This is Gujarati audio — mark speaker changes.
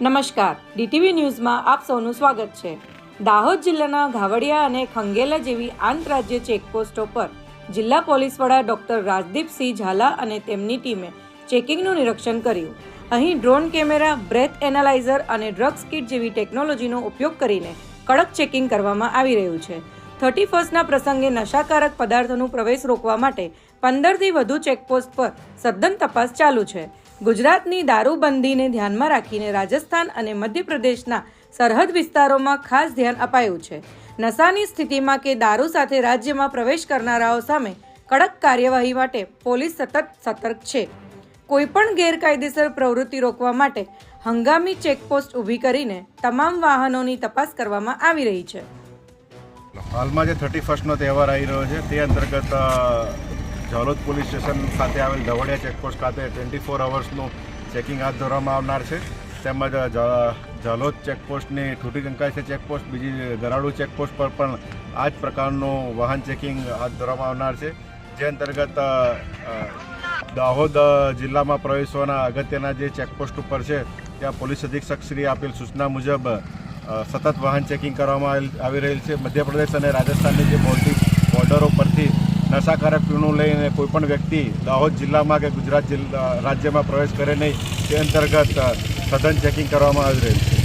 Speaker 1: નમસ્કાર. ડીટીવી ન્યૂઝમાં આપ સૌનું સ્વાગત છે. દાહોદ જિલ્લાના ઘાવડિયા અને ખંગેલા જેવી આંતરરાજ્ય ચેકપોસ્ટો પર જિલ્લા પોલીસ વડા ડોક્ટર રાજદીપસિંહ ઝાલા અને તેમની ટીમે ચેકિંગનું નિરીક્ષણ કર્યું. અહીં ડ્રોન કેમેરા, બ્રેથ એનાલાઇઝર અને ડ્રગ્સ કિટ જેવી ટેકનોલોજીનો ઉપયોગ કરીને કડક ચેકિંગ કરવામાં આવી રહ્યું છે. થર્ટી ફર્સ્ટના પ્રસંગે નશાકારક પદાર્થોનું પ્રવેશ રોકવા માટે પંદરથી વધુ ચેકપોસ્ટ પર સદ્દન તપાસ ચાલુ છે. ગુજરાતની દારૂબંધીને ધ્યાનમાં રાખીને રાજસ્થાન અને મધ્યપ્રદેશના સરહદ વિસ્તારોમાં ખાસ ધ્યાન અપાયું છે. નશાની સ્થિતિમાં કે દારૂ સાથે રાજ્યમાં પ્રવેશ કરનારાઓ સામે કડક કાર્યવાહી માટે પોલીસ સતત સતર્ક છે. કોઈપણ ગેરકાયદેસર પ્રવૃત્તિ રોકવા માટે હંગામી ચેકપોસ્ટ ઊભી કરીને તમામ વાહનોની તપાસ કરવામાં આવી રહી છે.
Speaker 2: હાલમાં જે થર્ટી ફર્સ્ટનો તહેવાર આવી રહ્યો છે, તે અંતર્ગત ઝાલોદ પોલીસ સ્ટેશન ખાતે આવેલ ધવડિયા ચેકપોસ્ટ ખાતે ટ્વેન્ટી ફોર અવર્સનું ચેકિંગ હાથ ધરવામાં આવનાર છે. તેમજ ઝાલોદ ચેકપોસ્ટની ઠૂટી કંકાઈ છે ચેકપોસ્ટ બીજી, ગરાડુ ચેકપોસ્ટ પર પણ આ જ પ્રકારનું વાહન ચેકિંગ હાથ ધરવામાં આવનાર છે. જે અંતર્ગત દાહોદ જિલ્લામાં પ્રવેશવાના અગત્યના જે ચેકપોસ્ટ ઉપર છે, ત્યાં પોલીસ અધિક્ષક શ્રી આપેલ સૂચના મુજબ સતત વાહન ચેકિંગ કરવામાં આવી રહેલ છે. મધ્યપ્રદેશ અને રાજસ્થાનની જે બોર્ડરો પરથી નશાકારક પીણું લઈને કોઈપણ વ્યક્તિ દાહોદ જિલ્લામાં કે ગુજરાત રાજ્યમાં પ્રવેશ કરે નહીં, તે અંતર્ગત સઘન ચેકિંગ કરવામાં આવી રહ્યું છે.